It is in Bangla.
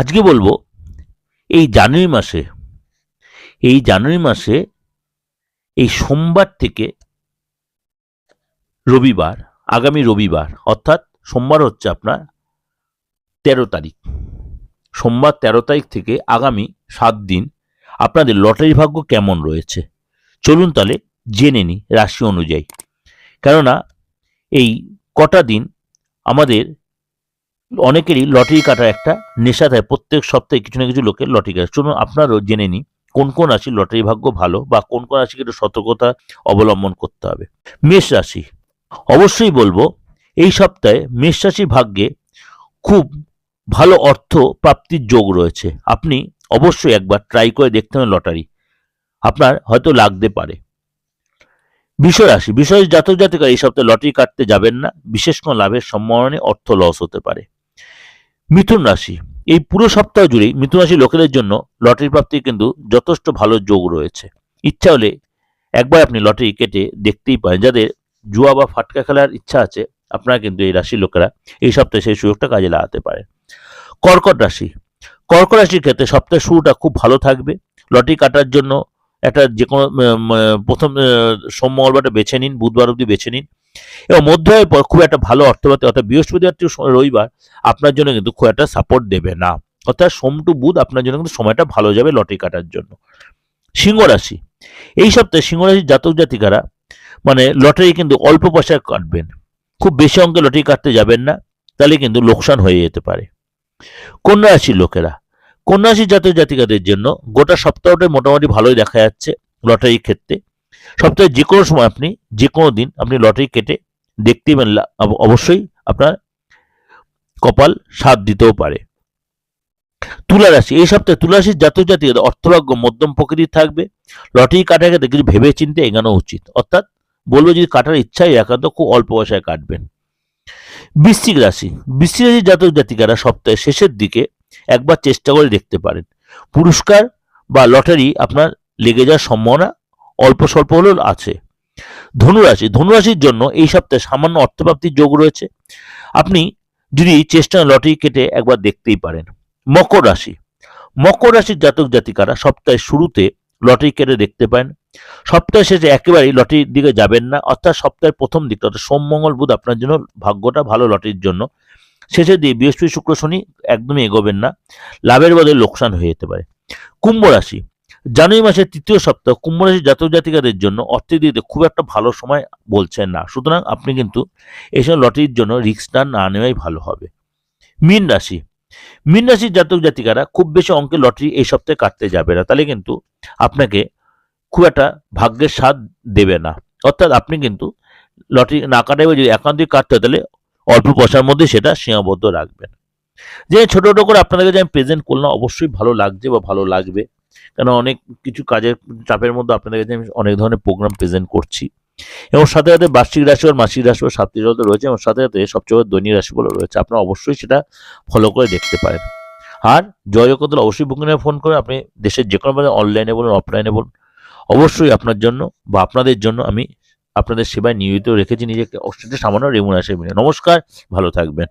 আজকে বলব, এই জানুয়ারি মাসে, এই জানুয়ারি মাসে এই সোমবার থেকে রবিবার, আগামী রবিবার, অর্থাৎ সোমবার হচ্ছে আপনার তেরো তারিখ। সোমবার তেরো তারিখ থেকে আগামী সাত দিন আপনাদের লটারি ভাগ্য কেমন রয়েছে? চলুন তাহলে জেনে নিই রাশি অনুযায়ী। কেননা এই কটা দিন আমাদের অনেকেরই লটারি কাটার একটা নেশা থাকে, প্রত্যেক সপ্তাহে কিছু না কিছু লোকের লটারি কাটা। চলুন আপনারও জেনে নিই, কোন কোন রাশির লটারি ভাগ্য ভালো বা কোন কোন রাশিকে একটু সতর্কতা অবলম্বন করতে হবে। মেষ রাশি, অবশ্যই বলব, এই সপ্তাহে মেষ রাশির ভাগ্যে খুব ভালো অর্থ প্রাপ্তির যোগ রয়েছে। আপনি অবশ্যই একবার ট্রাই করে দেখতে হবে লটারি। আপনার হয়তো লাগতে পারে। বিষয় রাশি, বিষয় জাতক জাতিকা এই সপ্তাহে লটারি কাটতে যাবেন না। বিশেষ কোনো লাভের সম্ভাবনা অর্থ লস হতে পারে। মিথুন রাশি। এই পুরো সপ্তাহ জুড়েই মিথুন রাশি লোকেদের জন্য লটারি প্রাপ্তির কিন্তু যথেষ্ট ভালো যোগ রয়েছে। ইচ্ছা হলে একবার আপনি লটারি কেটে দেখতেই পারেন। যাদের জুয়া বা ফাটকা খেলার ইচ্ছা আছে, আপনারা কিন্তু এই রাশির লোকেরা এই সপ্তাহে সেই সুযোগটা কাজে লাগাতে পারে কর্কট রাশি। কর্কট রাশির ক্ষেত্রে সপ্তাহের শুরুটা খুব ভালো থাকবে। লটারি কাটার জন্য একটা যে কোনো প্রথম সোম, মঙ্গলবারটা বেছে নিন, বুধবার অবধি বেছে নিন। এবং মধ্যের পর খুব একটা ভালো অর্থপাতি অর্থাৎ বৃহস্পতিবার রবিবার আপনার জন্য কিন্তু খুব একটা সাপোর্ট দেবে না। অর্থাৎ সোম টু বুধ আপনার জন্য কিন্তু সময়টা ভালো যাবে লটারি কাটার জন্য। সিংহ রাশি এই সপ্তাহে সিংহ রাশির জাতক জাতিকারা মানে লটারি কিন্তু অল্প পয়সায় কাটবেন। খুব বেশি অঙ্কে লটারি কাটতে যাবেন না, তাহলে কিন্তু লোকসান হয়ে যেতে পারে। কন্যা রাশির লোকেরা কন্যা রাশির জাতক জাতিকাদের জন্য গোটা সপ্তাহটাই মোটামুটি ভালোই দেখা যাচ্ছে লটারির ক্ষেত্রে। সপ্তাহে যে কোনো সময় আপনি যে কোনো দিন আপনি লটারি কেটে দেখতেই পারেন, লা- অবশ্যই আপনার কপাল সাথ দিতেও পারে। তুলা রাশি, এই সপ্তাহে তুলা রাশির জাতক জাতিকাদের অর্থভাগ্য মধ্যম প্রকৃতির থাকবে। লটারি কাটার ক্ষেত্রে কিছু ভেবে চিন্তে এগানো উচিত। অর্থাৎ বলব যদি কাটার ইচ্ছাই একান্ত খুব অল্প পয়সায় কাটবেন। বৃশ্চিক রাশি, বৃশ্চিক রাশির জাতক জাতিকারা সপ্তাহের শেষের দিকে একবার চেষ্টা করে দেখতে পারেন। পুরস্কার বা লটারি আপনার লেগে যাওয়ার সম্ভাবনা অল্প স্বল্প হলেও আছে। ধনুরাশি, ধনুরাশির জন্য এই সপ্তাহে সামান্য অর্থপ্রাপ্তির যোগ রয়েছে। আপনি যদি চেষ্টা লটারি কেটে একবার দেখতেই পারেন। মকর রাশি, মকর রাশির জাতক জাতিকারা সপ্তাহের শুরুতে লটারি কেটে দেখতে পারেন। সপ্তাহ শেষে একেবারেই লটারির দিকে যাবেন না, অর্থাৎ সপ্তাহের প্রথম দিকটা, অর্থাৎ সোম, মঙ্গল, বুধ আপনার জন্য ভাগ্যটা ভালো লটারির জন্য। শেষের দিয়ে বৃহস্পতি, শুক্র, শনি একদমই এগোবেন না। লাভের বদলে লোকসান হয়ে যেতে পারে। কুম্ভ রাশি জানুয়ারি মাসের তৃতীয় সপ্তাহ কুম্ভ রাশির জাতক জাতিকাদের জন্য অর্থের দিকে খুব একটা ভালো সময় বলছেন না। সুতরাং আপনি কিন্তু এইসব লটারির জন্য রিস্কটা না নেওয়াই ভালো হবে। মীন রাশি। মীন রাশির জাতক জাতিকারা খুব বেশি অঙ্কে লটারি এই সপ্তাহে কাটতে যাবে না। তাহলে কিন্তু আপনাকে খুব একটা ভাগ্যের স্বাদ দেবে না। অর্থাৎ আপনি কিন্তু লটারি না কাটাই যদি একান্তই কাটতে হয় তাহলে অল্প পয়সার মধ্যে সেটা সীমাবদ্ধ রাখবেন। যে ছোট ছোট করে আপনাদেরকে যে আমি প্রেজেন্ট করলাম, অবশ্যই ভালো লাগছে বা ভালো লাগবে। কেন অনেক কিছু কাজের চাপের মধ্যে আপনাদের কাছে আমি অনেক ধরনের প্রোগ্রাম প্রেজেন্ট করছি। এবং সাথে সাথে বার্ষিক রাশি আর মাসিক রাশি ও সাপ্তাহিক রাশি রয়েছে এবং সাথে সাথে সবচেয়ে দৈনিক রাশিগুলো রয়েছে। আপনারা অবশ্যই সেটা ফলো করে দেখতে পারেন। আর জয় অবশ্যই বুকিংয়ে ফোন করে আপনি দেশের যে কোনো অনলাইনে বলুন অফলাইনে বলুন। অবশ্যই আপনার জন্য বা আপনাদের জন্য আমি আপনাদের সেবায় নিয়োজিত রেখেছি নিজেকে অবশ্যই সামান্য রেমুনারেশন নমস্কার, ভালো থাকবেন।